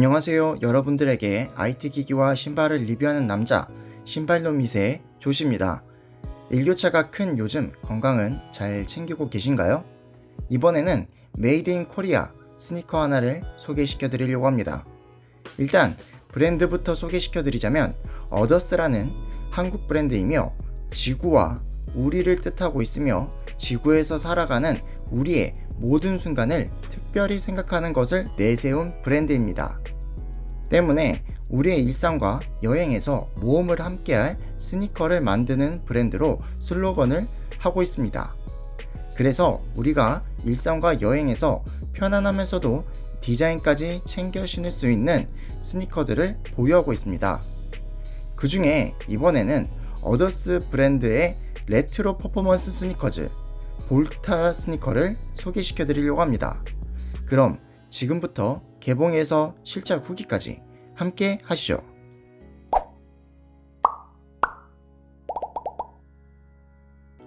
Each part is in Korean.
안녕하세요. 여러분들에게 IT 기기와 신발을 리뷰하는 남자, 신발노밋의 조시입니다. 일교차가 큰 요즘 건강은 잘 챙기고 계신가요? 이번에는 메이드 인 코리아 스니커 하나를 소개시켜 드리려고 합니다. 일단 브랜드부터 소개시켜 드리자면 어더스라는 한국 브랜드이며 지구와 우리를 뜻하고 있으며 지구에서 살아가는 우리의 모든 순간을 특별히 생각하는 것을 내세운 브랜드입니다. 때문에 우리의 일상과 여행에서 모험을 함께할 스니커를 만드는 브랜드로 슬로건을 하고 있습니다. 그래서 우리가 일상과 여행에서 편안하면서도 디자인까지 챙겨 신을 수 있는 스니커들을 보유하고 있습니다. 그 중에 이번에는 어더스 브랜드의 레트로 퍼포먼스 스니커즈 볼타 스니커를 소개시켜 드리려고 합니다. 그럼 지금부터 개봉에서 실착 후기까지 함께 하시죠.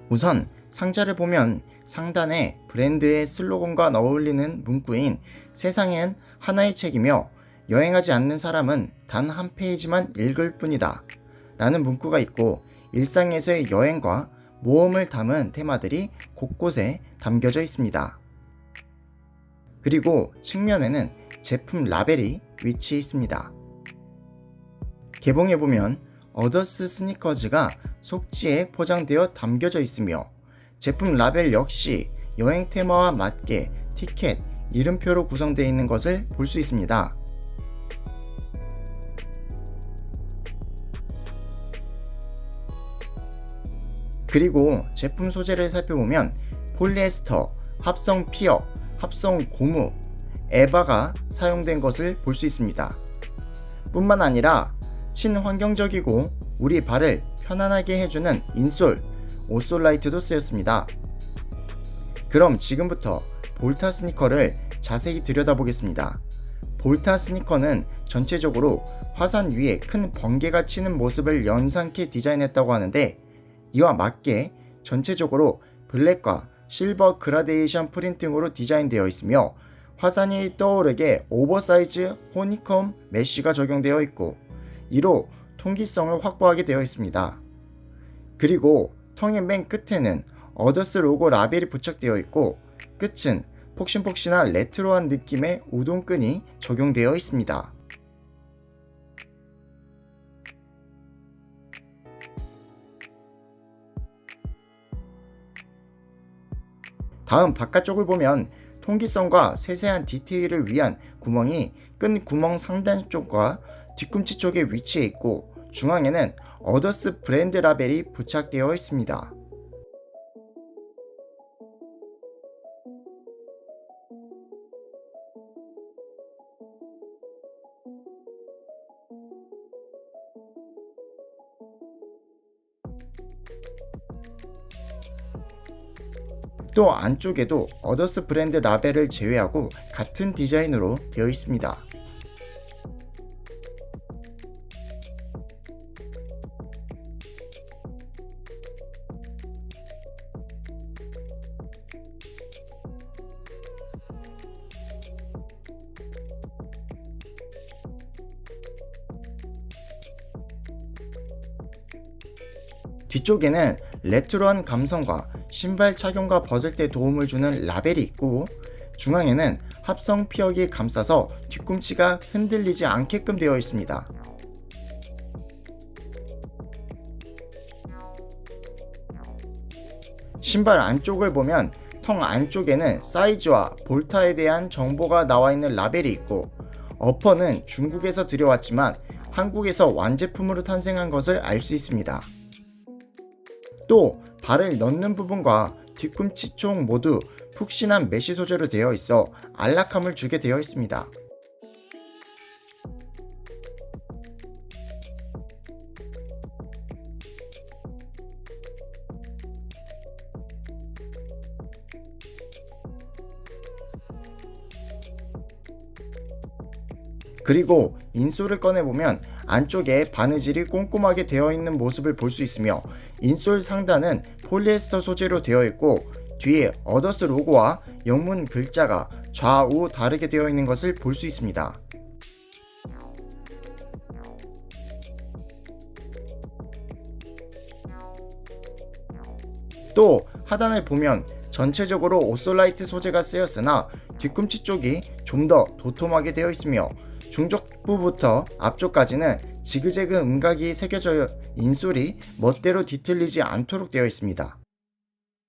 우선 상자를 보면 상단에 브랜드의 슬로건과 어울리는 문구인 세상엔 하나의 책이며 여행하지 않는 사람은 단 한 페이지만 읽을 뿐이다. 라는 문구가 있고 일상에서의 여행과 모험을 담은 테마들이 곳곳에 담겨져 있습니다. 그리고 측면에는 제품 라벨이 위치해 있습니다. 개봉해 보면 어더스 스니커즈가 속지에 포장되어 담겨져 있으며 제품 라벨 역시 여행 테마와 맞게 티켓, 이름표로 구성되어 있는 것을 볼 수 있습니다. 그리고 제품 소재를 살펴보면 폴리에스터, 합성 피어, 합성 고무, 에바가 사용된 것을 볼 수 있습니다. 뿐만 아니라 친환경적이고 우리 발을 편안하게 해주는 인솔, 오솔라이트도 쓰였습니다. 그럼 지금부터 볼타 스니커를 자세히 들여다보겠습니다. 볼타 스니커는 전체적으로 화산 위에 큰 번개가 치는 모습을 연상케 디자인했다고 하는데 이와 맞게 전체적으로 블랙과 실버 그라데이션 프린팅으로 디자인되어 있으며 화산이 떠오르게 오버사이즈 호니컴 메쉬가 적용되어 있고 이로 통기성을 확보하게 되어 있습니다. 그리고 통의 맨 끝에는 어더스 로고 라벨이 부착되어 있고 끝은 폭신폭신한 레트로한 느낌의 우동끈이 적용되어 있습니다. 다음 바깥쪽을 보면 통기성과 세세한 디테일을 위한 구멍이 끈 구멍 상단 쪽과 뒤꿈치 쪽에 위치해 있고 중앙에는 어더스 브랜드 라벨이 부착되어 있습니다. 또 안쪽에도 어더스 브랜드 라벨을 제외하고 같은 디자인으로 되어 있습니다. 뒤쪽에는 레트로한 감성과 신발 착용과 벗을 때 도움을 주는 라벨이 있고 중앙에는 합성 피혁이 감싸서 뒤꿈치가 흔들리지 않게끔 되어 있습니다. 신발 안쪽을 보면 통 안쪽에는 사이즈와 볼타에 대한 정보가 나와 있는 라벨이 있고 어퍼는 중국에서 들여왔지만 한국에서 완제품으로 탄생한 것을 알 수 있습니다. 또 발을 넣는 부분과 뒤꿈치 쪽 모두 푹신한 메쉬 소재로 되어 있어 안락함을 주게 되어 있습니다. 그리고 인솔을 꺼내보면 안쪽에 바느질이 꼼꼼하게 되어 있는 모습을 볼 수 있으며 인솔 상단은 폴리에스터 소재로 되어 있고 뒤에 어더스 로고와 영문 글자가 좌우 다르게 되어 있는 것을 볼 수 있습니다. 또 하단을 보면 전체적으로 오솔라이트 소재가 쓰였으나 뒤꿈치 쪽이 좀 더 도톰하게 되어 있으며 중족부부터 앞쪽까지는 지그재그 음각이 새겨져 인솔이 멋대로 뒤틀리지 않도록 되어 있습니다.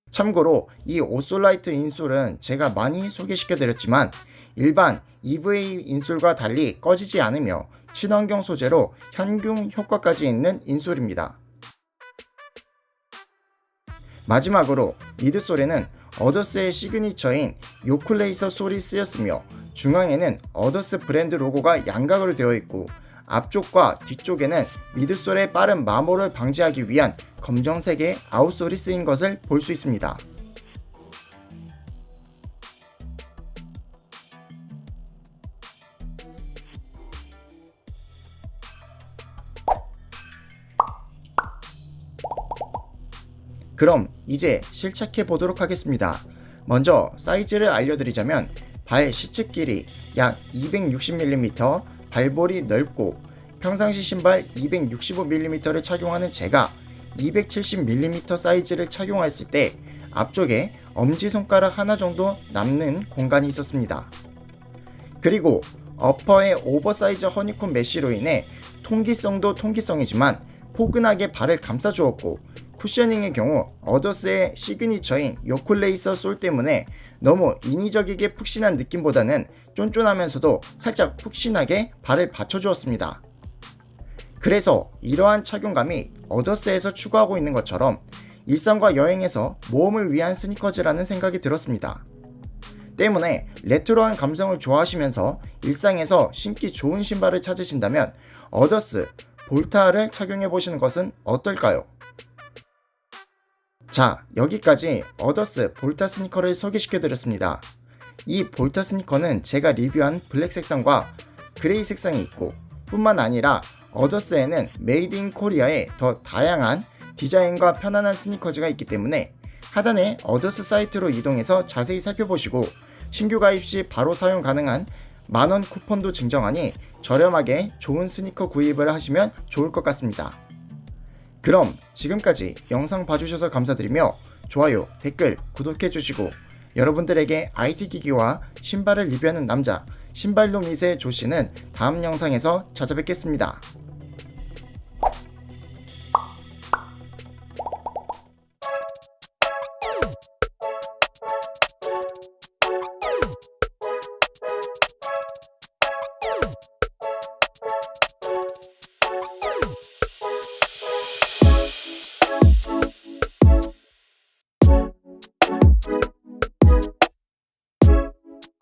참고로 이 오솔라이트 인솔은 제가 많이 소개시켜 드렸지만 일반 EVA 인솔과 달리 꺼지지 않으며 친환경 소재로 현금 효과까지 있는 인솔입니다. 마지막으로 미드솔에는 어더스의 시그니처인 요클레이서 솔이 쓰였으며 중앙에는 어더스 브랜드 로고가 양각으로 되어 있고 앞쪽과 뒤쪽에는 미드솔의 빠른 마모를 방지하기 위한 검정색의 아웃솔이 쓰인 것을 볼 수 있습니다. 그럼 이제 실착해 보도록 하겠습니다. 먼저 사이즈를 알려드리자면 발 시측 길이 약 260mm, 발볼이 넓고 평상시 신발 265mm를 착용하는 제가 270mm 사이즈를 착용했을 때 앞쪽에 엄지손가락 하나 정도 남는 공간이 있었습니다. 그리고 어퍼의 오버사이즈 허니콤 메쉬로 인해 통기성도 통기성이지만 포근하게 발을 감싸주었고 쿠셔닝의 경우 어더스의 시그니처인 요콜레이서 솔 때문에 너무 인위적이게 푹신한 느낌보다는 쫀쫀하면서도 살짝 푹신하게 발을 받쳐주었습니다. 그래서 이러한 착용감이 어더스에서 추구하고 있는 것처럼 일상과 여행에서 모험을 위한 스니커즈라는 생각이 들었습니다. 때문에 레트로한 감성을 좋아하시면서 일상에서 신기 좋은 신발을 찾으신다면 어더스 볼타를 착용해 보시는 것은 어떨까요? 자, 여기까지 어더스 볼타 스니커를 소개시켜 드렸습니다. 이 볼타 스니커는 제가 리뷰한 블랙 색상과 그레이 색상이 있고 뿐만 아니라 어더스에는 메이드 인 코리아의 더 다양한 디자인과 편안한 스니커즈가 있기 때문에 하단에 어더스 사이트로 이동해서 자세히 살펴보시고 신규 가입 시 바로 사용 가능한 만원 쿠폰도 증정하니 저렴하게 좋은 스니커 구입을 하시면 좋을 것 같습니다. 그럼 지금까지 영상 봐주셔서 감사드리며 좋아요, 댓글, 구독해주시고 여러분들에게 IT 기기와 신발을 리뷰하는 남자 신발로 미세 조씨는 다음 영상에서 찾아뵙겠습니다.